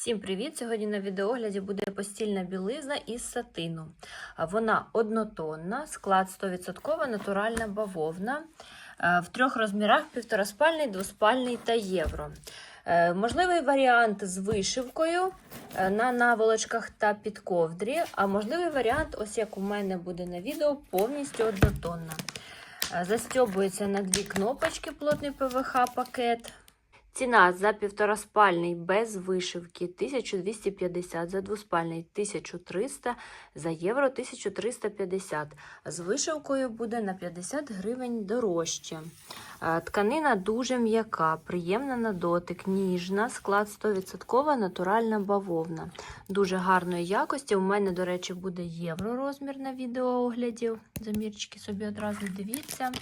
Всім привіт! Сьогодні на відеогляді буде постільна білизна із сатину. Вона однотонна, склад 100%, натуральна бавовна. Е, В трьох розмірах: півтораспальний, двоспальний та євро. Е, Можливий варіант з вишивкою е, на наволочках та під ковдрі, а можливий варіант, ось як у мене буде на відео, повністю однотонна. Застьобується на дві кнопочки плотний ПВХ пакет. Ціна за півтораспальний без вишивки 1250, за двоспальний 1300, за євро 1350. З вишивкою буде на 50 гривень дорожче. Е, Тканина дуже м'яка, приємна на дотик, ніжна, склад 100% натуральна бавовна. Дуже гарної якості. У мене, до речі, буде євро розмір на відеоогляді. Замірчики собі одразу дивіться.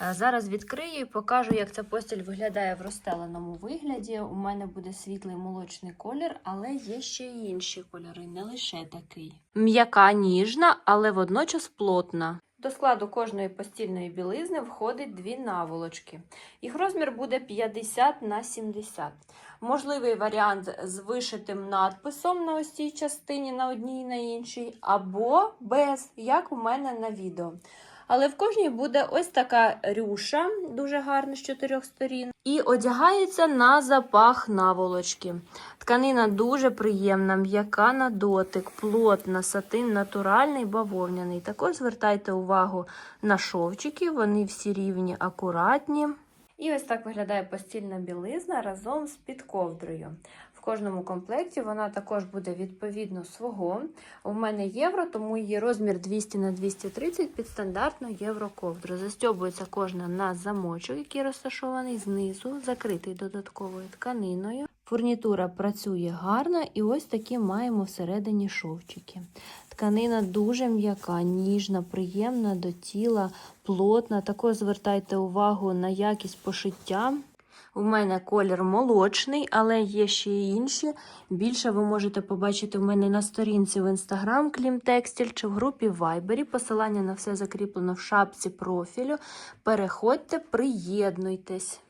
Зараз відкрию і покажу, як ця постіль виглядає в розстеленому вигляді. У мене буде світлий молочний колір, але є ще й інші кольори, не лише такий. М'яка, ніжна, але водночас плотна. До складу кожної постільної білизни входить дві наволочки. Їх розмір буде 50 на 70. Можливий варіант з вишитим надписом на ось цій частині, на одній і на іншій, або без, як у мене на відео. Але в кожній буде ось така рюша, дуже гарна з чотирьох сторін. І одягається на запах наволочки. Тканина дуже приємна, м'яка на дотик, плотна, сатин натуральний, бавовняний. Також звертайте увагу на шовчики, вони всі рівні, акуратні. І ось так виглядає постільна білизна разом з підковдрою. Кожному комплекті вона також буде відповідно свого. У мене євро, тому її розмір 200 на 230 під стандартну євроковдру. Застьобується кожна на замочок, який розташований знизу, закритий додатковою тканиною. Фурнітура працює гарно, і ось такі маємо всередині шовчики. Тканина дуже м'яка, ніжна, приємна до тіла, плотна. Також звертайте увагу на якість пошиття. У мене колір молочний, але є ще й інші. Більше ви можете побачити в мене на сторінці в інстаграм Клім Текстіль чи в групі Вайбері. Посилання на все закріплено в шапці профілю. Переходьте, приєднуйтесь.